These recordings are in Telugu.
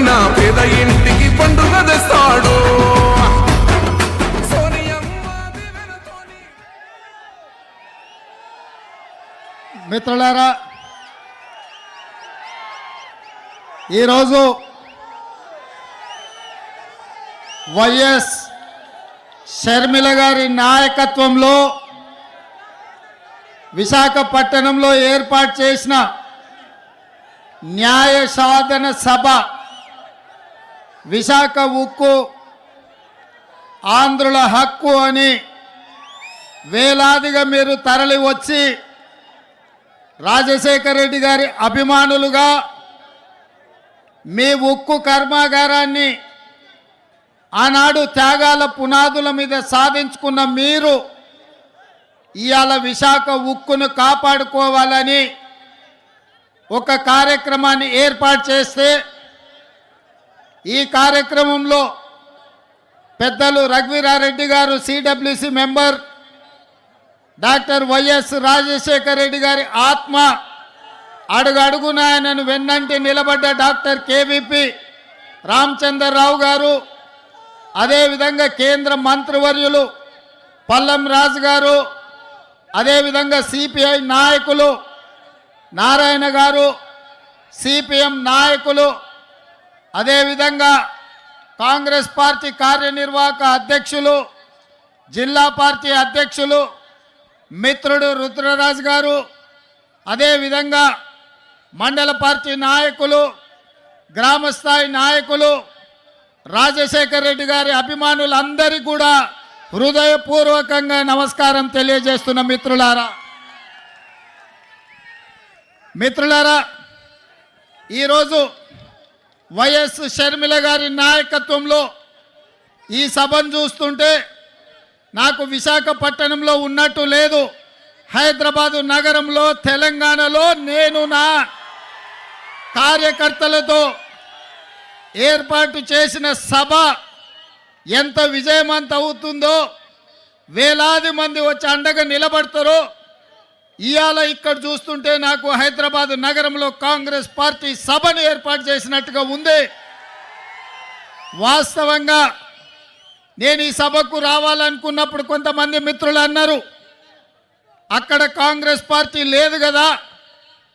జగనన్న పేద ఇంటికి పండుగ తెస్తాడు మిత్రులారా ఈరోజు వైఎస్ షర్మిల గారి నాయకత్వంలో విశాఖపట్టణంలో ఏర్పాటు చేసిన న్యాయ సాధన సభ విశాఖ ఉక్కు ఆంధ్రుల హక్కు అని వేలాదిగా మీరు తరలి వచ్చి రాజశేఖర రెడ్డి గారి అభిమానులుగా మీ ఉక్కు కర్మాగారాన్ని ఆనాడు త్యాగాల పునాదుల మీద సాధించుకున్న మీరు ఇవాళ విశాఖ ఉక్కును కాపాడుకోవాలని ఒక కార్యక్రమాన్ని ఏర్పాటు చేస్తే ఈ కార్యక్రమంలో పెద్దలు రఘువీరారెడ్డి గారు CWC member doctor YS Rajasekhara Reddy గారి ఆత్మ అడుగడుగున ఆయనను వెన్నంటి నిలబడ్డ డాక్టర్ కేవీపీ రామచంద్రరావు గారు అదేవిధంగా కేంద్ర మంత్రివర్యులు పల్లం రాజు గారు అదేవిధంగా సిపిఐ నాయకులు నారాయణ గారు సిపిఎం నాయకులు అదేవిధంగా కాంగ్రెస్ పార్టీ కార్యనిర్వాహక అధ్యక్షులు జిల్లా పార్టీ అధ్యక్షులు మిత్రుడు రుద్రరాజు గారు అదేవిధంగా మండల పార్టీ నాయకులు గ్రామస్థాయి నాయకులు రాజశేఖర్ రెడ్డి గారి అభిమానులందరికీ కూడా హృదయపూర్వకంగా నమస్కారం తెలియజేస్తున్న మిత్రులారా. మిత్రులారా ఈరోజు వైఎస్ షర్మిల గారి నాయకత్వంలో ఈ సభను చూస్తుంటే నాకు విశాఖపట్టణంలో ఉన్నట్టు లేదు. హైదరాబాదు నగరంలో తెలంగాణలో నేను నా కార్యకర్తలతో ఏర్పాటు చేసిన సభ ఎంత విజయవంతం అవుతుందో వేలాది మంది వచ్చి అండగా నిలబడతారో ఇవాళ ఇక్కడ చూస్తుంటే నాకు హైదరాబాద్ నగరంలో కాంగ్రెస్ పార్టీ సభను ఏర్పాటు చేసినట్టుగా ఉంది. వాస్తవంగా నేను ఈ సభకు రావాలనుకున్నప్పుడు కొంతమంది మిత్రులు అన్నారు అక్కడ కాంగ్రెస్ పార్టీ లేదు కదా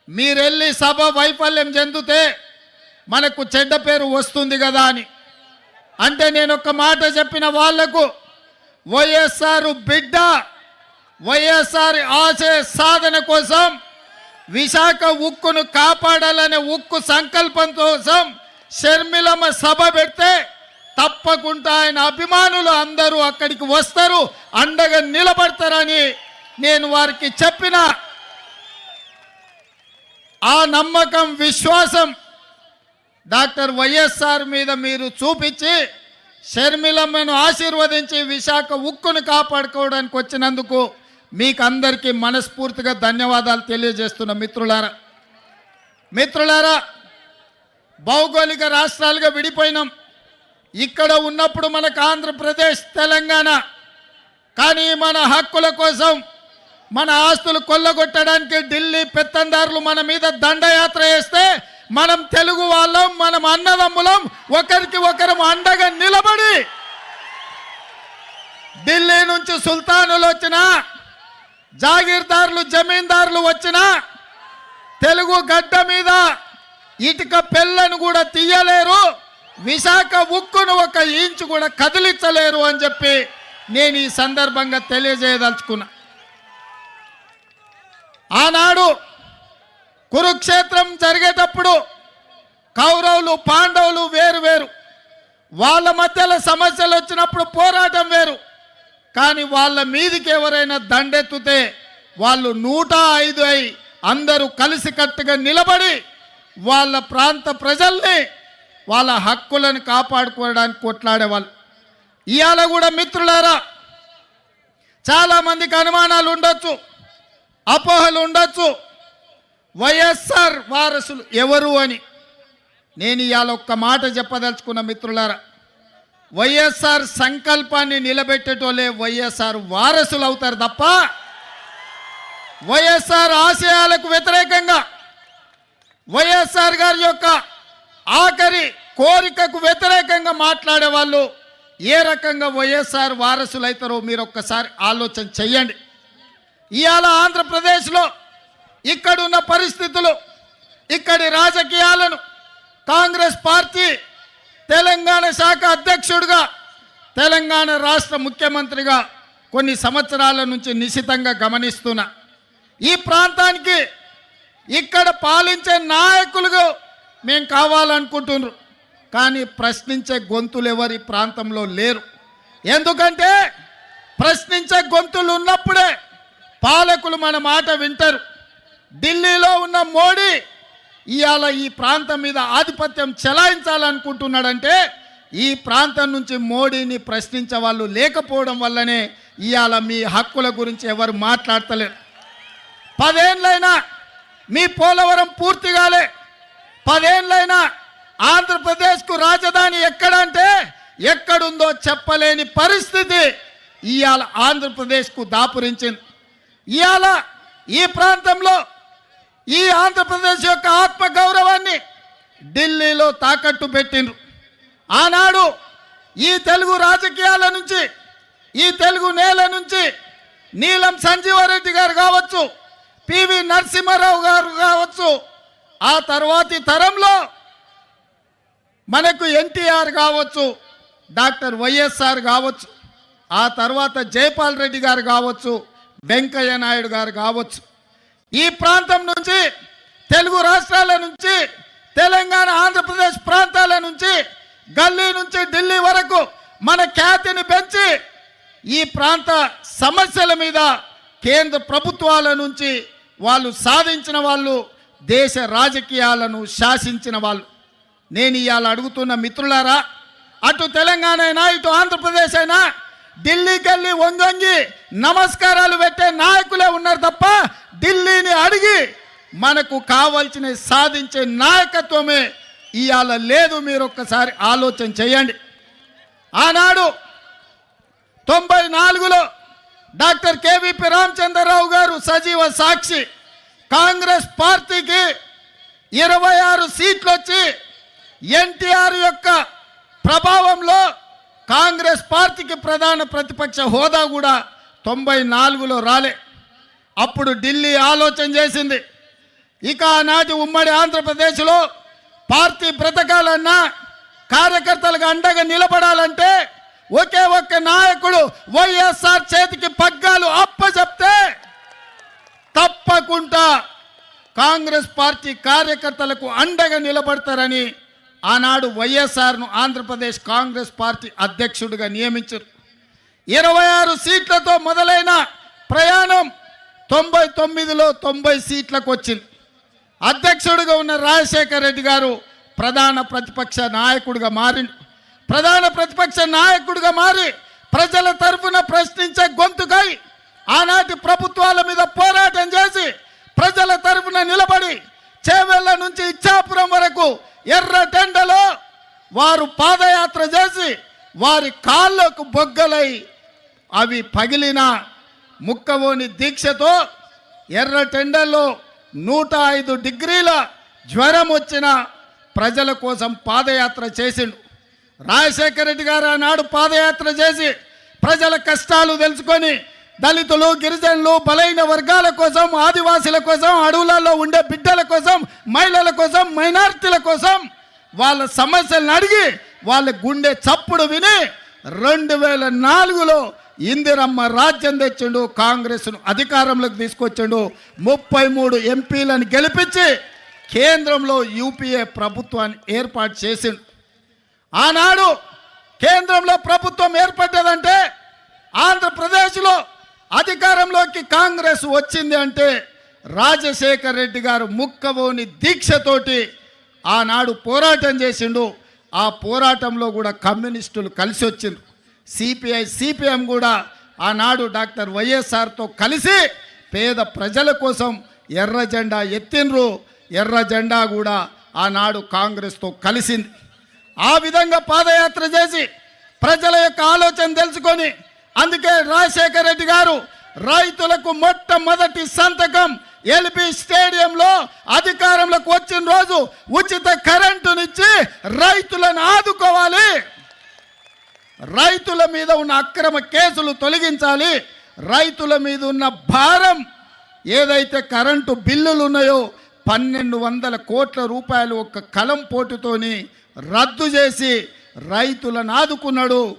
మీరెళ్ళి సభ వైఫల్యం చెందితే మనకు చెడ్డ పేరు వస్తుంది కదా అని. అంటే నేను ఒక మాట చెప్పిన వాళ్ళకు వైఎస్ఆర్ బిడ్డ వైఎస్ఆర్ ఆశయ సాధన కోసం విశాఖ ఉక్కును కాపాడాలనే ఉక్కు సంకల్పం కోసం షర్మిలమ్మ సభ పెడితే తప్పకుండా ఆయన అభిమానులు అందరూ అక్కడికి వస్తారు అండగా నిలబడతారని నేను వారికి చెప్పిన ఆ నమ్మకం విశ్వాసం డాక్టర్ వైఎస్ఆర్ మీద మీరు చూపించి షర్మిలమ్మను ఆశీర్వదించి విశాఖ ఉక్కును కాపాడుకోవడానికి వచ్చినందుకు మీకు అందరికీ మనస్ఫూర్తిగా ధన్యవాదాలు తెలియజేస్తున్న మిత్రులారా. మిత్రులారా భౌగోళిక రాష్ట్రాలుగా విడిపోయినాం. ఇక్కడ ఉన్నప్పుడు మనకు ఆంధ్రప్రదేశ్ తెలంగాణ కానీ మన హక్కుల కోసం మన ఆస్తులు కొల్లగొట్టడానికి ఢిల్లీ పెత్తందారులు మన మీద దండయాత్ర చేస్తే మనం తెలుగు వాళ్ళం మనం అన్నదమ్ములం ఒకరికి ఒకరం అండగా నిలబడి ఢిల్లీ నుంచి సుల్తానులు వచ్చిన జాగీర్దారులు జమీందారులు వచ్చిన తెలుగు గడ్డ మీద ఇటుక పెళ్ళను కూడా తీయలేరు విశాఖ ఉక్కును ఒక ఇంచు కూడా కదిలించలేరు అని చెప్పి నేను ఈ సందర్భంగా తెలియజేయదలుచుకున్నా. ఆనాడు కురుక్షేత్రం జరిగేటప్పుడు కౌరవులు పాండవులు వేరు వేరు. వాళ్ళ మధ్యలో సమస్యలు వచ్చినప్పుడు పోరాటం వేరు. కానీ వాళ్ళ మీదకి ఎవరైనా దండెత్తుతే వాళ్ళు నూట ఐదు అయి అందరూ కలిసికట్టుగా నిలబడి వాళ్ళ ప్రాంత ప్రజల్ని వాళ్ళ హక్కులను కాపాడుకోవడానికి కొట్లాడేవాళ్ళు. ఇవాళ కూడా మిత్రులారా చాలామందికి అనుమానాలు ఉండొచ్చు అపోహలు ఉండొచ్చు. వైఎస్ఆర్ వారసులు ఎవరు అని నేను ఇవాళ ఒక్క మాట చెప్పదలుచుకున్న మిత్రులారా వైఎస్ఆర్ సంకల్పాన్ని నిలబెట్టేటోళ్ళే వైఎస్ఆర్ వారసులు అవుతారు తప్ప వైఎస్ఆర్ ఆశయాలకు వ్యతిరేకంగా వైఎస్ఆర్ గారి యొక్క ఆఖరి కోరికకు వ్యతిరేకంగా మాట్లాడే వాళ్ళు ఏ రకంగా వైఎస్ఆర్ వారసులైతారో మీరు ఒక్కసారి ఆలోచన చెయ్యండి. ఇవాళ ఆంధ్రప్రదేశ్లో ఇక్కడున్న పరిస్థితులు ఇక్కడి రాజకీయాలను కాంగ్రెస్ పార్టీ తెలంగాణ శాఖ అధ్యక్షుడిగా తెలంగాణ రాష్ట్ర ముఖ్యమంత్రిగా కొన్ని సంవత్సరాల నుంచి నిశితంగా గమనిస్తున్నా. ఈ ప్రాంతానికి ఇక్కడ పాలించే నాయకులుగా మేము కావాలనుకుంటున్నారు. కానీ ప్రశ్నించే గొంతులు ఎవరి ప్రాంతంలో లేరు. ఎందుకంటే ప్రశ్నించే గొంతులు ఉన్నప్పుడే పాలకులు మన మాట వింటారు. ఢిల్లీలో ఉన్న మోడీ ఇవాళ ఈ ప్రాంతం మీద ఆధిపత్యం చెలాయించాలనుకుంటున్నాడంటే ఈ ప్రాంతం నుంచి మోడీని ప్రశ్నించే వాళ్ళు లేకపోవడం వల్లనే ఇవాళ మీ హక్కుల గురించి ఎవరు మాట్లాడతలేరు. పదేళ్ళైనా మీ పోలవరం పూర్తి కాలే. పదేళ్ళైనా ఆంధ్రప్రదేశ్కు రాజధాని ఎక్కడంటే ఎక్కడుందో చెప్పలేని పరిస్థితి ఇవాళ ఆంధ్రప్రదేశ్కు దాపురించింది. ఇవాళ ఈ ప్రాంతంలో ఈ ఆంధ్రప్రదేశ్ యొక్క ఆత్మ గౌరవాన్ని ఢిల్లీలో తాకట్టు పెట్టిండ్రు. ఆనాడు ఈ తెలుగు రాజకీయాల నుంచి ఈ తెలుగు నేల నుంచి నీలం సంజీవారెడ్డి గారు కావచ్చు పివి నరసింహారావు గారు కావచ్చు ఆ తర్వాతి తరంలో మనకు ఎన్టీఆర్ కావచ్చు డాక్టర్ వైఎస్ఆర్ కావచ్చు ఆ తర్వాత జైపాల్ రెడ్డి గారు కావచ్చు వెంకయ్య నాయుడు గారు కావచ్చు. ఈ ప్రాంతం నుంచి తెలుగు రాష్ట్రాల నుంచి తెలంగాణ ఆంధ్రప్రదేశ్ ప్రాంతాల నుంచి గల్లీ నుంచి ఢిల్లీ వరకు మన ఖ్యాతిని పెంచి ఈ ప్రాంత సమస్యల మీద కేంద్ర ప్రభుత్వాల నుంచి వాళ్ళు సాధించిన వాళ్ళు దేశ రాజకీయాలను శాసించిన వాళ్ళు. నేను ఇవాళ అడుగుతున్న మిత్రులారా అటు తెలంగాణ అయినా ఇటు ఆంధ్రప్రదేశ్ అయినా ఢిల్లీకి వెళ్ళి వంగొంగి నమస్కారాలు పెట్టే నాయకులే ఉన్నారు తప్ప ఢిల్లీని అడిగి మనకు కావాల్సిన సాధించే నాయకత్వమే ఇవాళ లేదు మీరు ఒక్కసారి ఆలోచన చేయండి. ఆనాడు తొంభై నాలుగులో డాక్టర్ కేవీపీ రామచంద్రరావు గారు సజీవ సాక్షి కాంగ్రెస్ పార్టీకి ఇరవై ఆరు సీట్లు వచ్చి ఎన్టీఆర్ యొక్క ప్రభావంలో కాంగ్రెస్ పార్టీకి ప్రధాన ప్రతిపక్ష హోదా కూడా తొంభై నాలుగులో రాలే. అప్పుడు ఢిల్లీ ఆలోచన చేసింది. ఇక ఆనాటి ఉమ్మడి ఆంధ్రప్రదేశ్లో పార్టీ బ్రతకాలన్నా కార్యకర్తలకు అండగా నిలబడాలంటే ఒకే ఒక్క నాయకుడు వైఎస్ఆర్ చేతికి పగ్గాలు అప్పచెప్తే తప్పకుండా కాంగ్రెస్ పార్టీ కార్యకర్తలకు అండగా నిలబడతారని ఆనాడు వైఎస్ఆర్ను ఆంధ్రప్రదేశ్ కాంగ్రెస్ పార్టీ అధ్యక్షుడిగా నియమించారు. ఇరవై ఆరు సీట్లతో మొదలైన ప్రయాణం తొంభై తొమ్మిదిలో తొంభై సీట్లకు వచ్చింది అధ్యక్షుడిగా ఉన్న రాజశేఖర రెడ్డి గారు ప్రధాన ప్రతిపక్ష నాయకుడిగా మారి ప్రధాన ప్రతిపక్ష నాయకుడిగా మారి ప్రజల తరఫున ప్రశ్నించే గొంతుకై ఆనాటి ప్రభుత్వాల మీద పోరాటం చేసి ప్రజల తరఫున నిలబడి చేవెళ్ళ నుంచి ఇచ్చాపురం వరకు ఎర్ర టెండలో వారు పాదయాత్ర చేసి వారి కాళ్ళకు బొగ్గలై అవి పగిలిన ముక్కవోని దీక్షతో ఎర్ర టెండర్లో నూట ఐదు డిగ్రీల జ్వరం వచ్చిన ప్రజల కోసం పాదయాత్ర చేసిండు. రాజశేఖర రెడ్డి గారు ఆనాడు పాదయాత్ర చేసి ప్రజల కష్టాలు తెలుసుకొని దళితులు గిరిజనులు బలైన వర్గాల కోసం ఆదివాసుల కోసం అడవులలో ఉండే బిడ్డల కోసం మహిళల కోసం మైనారిటీల కోసం వాళ్ళ సమస్యలను అడిగి వాళ్ళ గుండె చప్పుడు విని రెండు వేల నాలుగులో ఇందిరమ్మ రాజ్యం తెచ్చిండు కాంగ్రెస్ను అధికారంలోకి తీసుకొచ్చిండు. ముప్పై మూడు ఎంపీలను గెలిపించి కేంద్రంలో యూపీఏ ప్రభుత్వాన్ని ఏర్పాటు చేసిండు. ఆనాడు కేంద్రంలో ప్రభుత్వం ఏర్పడ్డదంటే ఆంధ్రప్రదేశ్లో అధికారంలోకి కాంగ్రెస్ వచ్చింది అంటే రాజశేఖర్ రెడ్డి గారు ముక్కవోని దీక్షతోటి ఆనాడు పోరాటం చేసిండు. ఆ పోరాటంలో కూడా కమ్యూనిస్టులు కలిసి వచ్చిండ్రు సిపిఐ సిపిఎం కూడా ఆనాడు డాక్టర్ వైఎస్ఆర్తో కలిసి పేద ప్రజల కోసం ఎర్ర జెండా ఎత్తిండ్రు. ఎర్ర జెండా కూడా ఆనాడు కాంగ్రెస్తో కలిసింది. ఆ విధంగా పాదయాత్ర చేసి ప్రజల యొక్క ఆలోచన తెలుసుకొని అందుకే రాజశేఖర రెడ్డి గారు రైతులకు మొట్టమొదటి సంతకం ఎల్పి స్టేడియంలో అధికారంలోకి వచ్చిన రోజు ఉచిత కరెంటునిచ్చి రైతులను ఆదుకోవాలి. రైతుల మీద ఉన్న అక్రమ కేసులు తొలగించాలి. రైతుల మీద ఉన్న భారం ఏదైతే కరెంటు బిల్లులు ఉన్నాయో పన్నెండు వందల కోట్ల రూపాయలు ఒక కలం పోటుతోని రద్దు చేసి రైతులను ఆదుకున్నాడు.